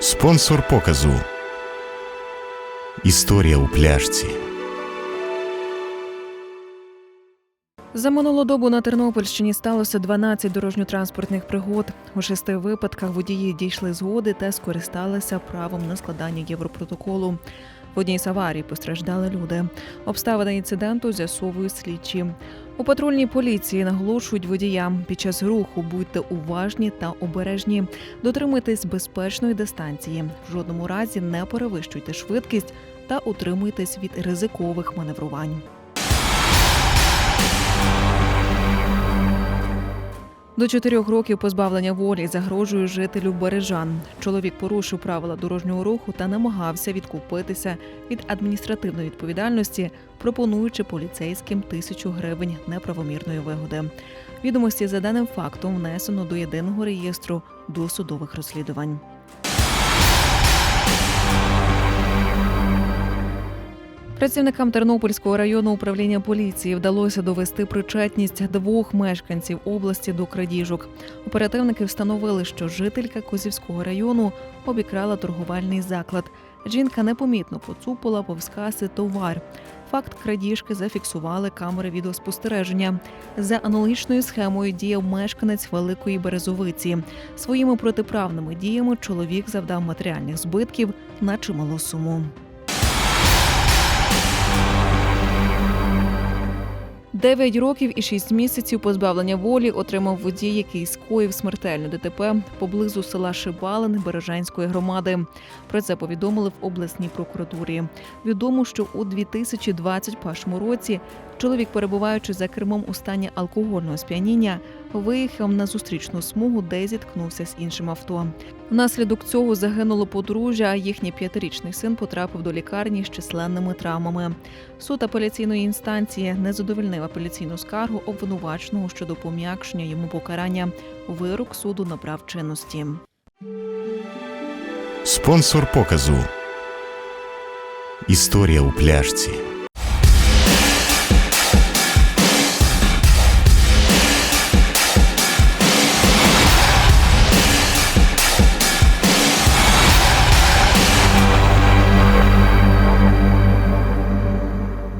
Спонсор показу. Історія у пляшці. За минулу добу на Тернопільщині сталося 12 дорожньо-транспортних пригод. У шести випадках водії дійшли згоди та скористалися правом на складання європротоколу. Одній з аварій постраждали люди. Обставини інциденту з'ясовують слідчі. У патрульній поліції наголошують водіям під час руху будьте уважні та обережні. Дотримуйтесь безпечної дистанції. В жодному разі не перевищуйте швидкість та утримуйтесь від ризикових маневрувань. До чотирьох років позбавлення волі загрожує жителю Бережан. Чоловік порушив правила дорожнього руху та намагався відкупитися від адміністративної відповідальності, пропонуючи поліцейським тисячу гривень неправомірної вигоди. Відомості за даним фактом внесено до єдиного реєстру досудових розслідувань. Працівникам Тернопільського районного управління поліції вдалося довести причетність двох мешканців області до крадіжок. Оперативники встановили, що жителька Козівського району обікрала торговельний заклад. Жінка непомітно поцупила повз каси товар. Факт крадіжки зафіксували камери відеоспостереження. За аналогічною схемою діяв мешканець Великої Березовиці. Своїми протиправними діями чоловік завдав матеріальних збитків на чималу суму. Дев'ять років і шість місяців позбавлення волі отримав водій, який скоїв смертельну ДТП поблизу села Шибалин Бережанської громади. Про це повідомили в обласній прокуратурі. Відомо, що у 2021 році чоловік, перебуваючи за кермом у стані алкогольного сп'яніння, виїхав на зустрічну смугу, де зіткнувся з іншим авто. Внаслідок цього загинуло подружжя, а їхній п'ятирічний син потрапив до лікарні з численними травмами. Суд апеляційної інстанції не задовольнив апеляційну скаргу обвинуваченого щодо пом'якшення йому покарання. Вирок суду набрав чинності. Спонсор показу. Історія у пляшці.